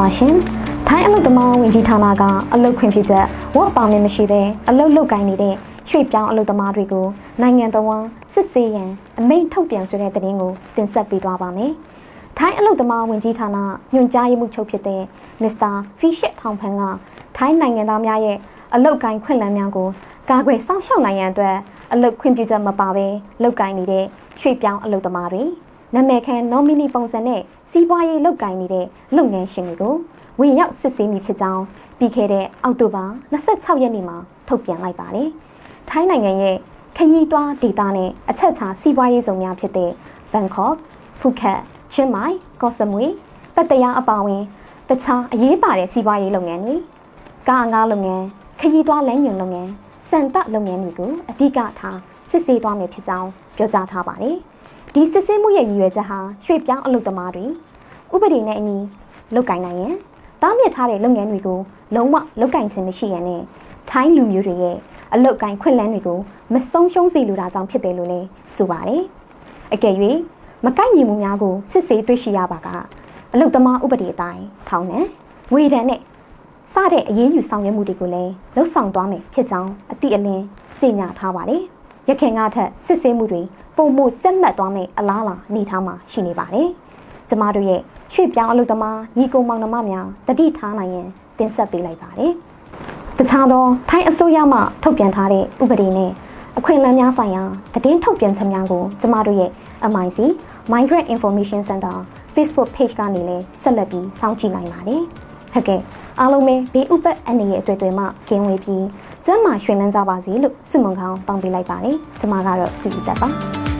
ပါရှင်။ထိုင်းအလုပ်သမားဝင်ကြီးဌာနကအလုပ်ခွင့်ပြုချက် work permit မရှိဘဲအလုပ်လုပ်ကိုင်နေတဲ့ရွှေ့ပြောင်းအလုပ်သမားတွေကိုနိုင်ငံတော်ဝန်စစ်ဆေးရန်အမိန့်ထုတ်ပြန်ဆိုတဲ့သတင်းကိုတင်ဆက်ပေးသွားပါမယ်။ထိုင်းအလုပ်သမားဝင်ကြီးဌာနညွှန်ကြားရေးမှူးချုပ်ဖြစ်တဲ့ Mr. Fisher ထောင်ဖန်ကထိုင်းနိုင်ငံသားများရဲ့အလုပ်ကိုင်ခွင့်လန်းများကိုကာကွယ်စောင့်ရှောက်နိုင်ရန်အတွက်အလုပ်ခွင့်ပြုချက်မပါဘဲလုပ်ကိုင်နေတဲ့ရွှေ့ပြောင်းအလုပ်သမားတွေ နာမည်ခံ nominee ပုံစံနဲ့စီးပွားရေးလုပ်ကိုင်နေတဲ့လုပ်ငန်းရှင်တွေကိုဝင်ရောက်စစ်ဆေးမိဖြစ်ကြောင်းပြီးခဲ့တဲ့အောက်တိုဘာ26ရက်နေ့မှာထုတ်ပြန်လိုက်ပါတယ်။ထိုင်းနိုင်ငံရဲ့ခရီးသွားဒေသနဲ့အချက်အခြာစီးပွားရေးဇုံများဖြစ်တဲ့ဘန်ကော့ဖူခက်ချင်းမိုင်ကော့စမွေပတ်တရားအပါအဝင်တခြားအရေးပါတဲ့စီးပွားရေးလုပ်ငန်းတွေကားငါးလုပ်ငန်းခရီးသွားလမ်းညွန်လုပ်ငန်းစံတလုပ်ငန်းတွေကိုအဓိကထားစစ်ဆေးသွားမယ်ဖြစ်ကြောင်းပြောကြားထားပါတယ်။ ဒီစစ်ဆေးမှုရဲ့ရည်ရွယ်ချက်ဟာရွှေ့ပြောင်းအလုပ်သမားတွေဥပဒေနဲ့အညီလုပ်ကင်နိုင်ရန်တားမြစ်ထားတဲ့လုပ်ငန်းတွေကိုလုံးဝလုပ်ကင်ခြင်းမရှိရန်နဲ့ထိုင်းလူမျိုးတွေရဲ့အလုပ်ကင်ခွင့်လန်းတွေကိုမဆုံးရှုံးစေလိုတာကြောင့်ဖြစ်တယ်လို့လည်းဆိုပါတယ်။အကယ်၍မကိုက်ညီမှုများကိုစစ်ဆေးတွေ့ရှိရပါကအလုပ်သမားဥပဒေအတိုင်းထောင်နဲ့ဝေဒဏ်နဲ့စတဲ့အရေးယူဆောင်ရွက်မှုတွေကိုလည်းလှုပ်ဆောင်သွားမယ်ဖြစ်ကြောင်းအတိအလင်းကြေညာထားပါတယ်။ ရခင်ကထက်စစ်ဆေးမှုတွေပုံမှုကြက်မှတ်သွားမယ့်အလားအလာအနေထားမှာရှိနေပါတယ်။ကျမတို့ရဲ့ရွှေ့ပြောင်းအလုပ်သမားညီကုံမောင်နှမများတတိထားနိုင်ရင်တင်ဆက်ပေးလိုက်ပါတယ်။တခြားသောထိုင်းအစိုးရမှထုတ်ပြန်ထားတဲ့ဥပဒေနဲ့အခွင့်အလမ်းများဆိုင်ရာသတင်းထုတ်ပြန်ချက်များကိုကျမတို့ရဲ့ MIC Migrant Information Center Facebook Page ကနေလည်းဆက်လက်ပြီးစောင့်ကြည့်နိုင်ပါတယ်။ဟုတ်ကဲ့အားလုံးပဲဘေးဥပတ်အနေရဲ့အတွေ့အကြုံမှကင်းဝေးပြီး ကျမ်းမာရွှင်လန်းကြပါစေလို့ဆုမွန်ကောင်းတောင်းပေးလိုက်ပါတယ်။ကျမကတော့ဆုယူတတ်ပါ။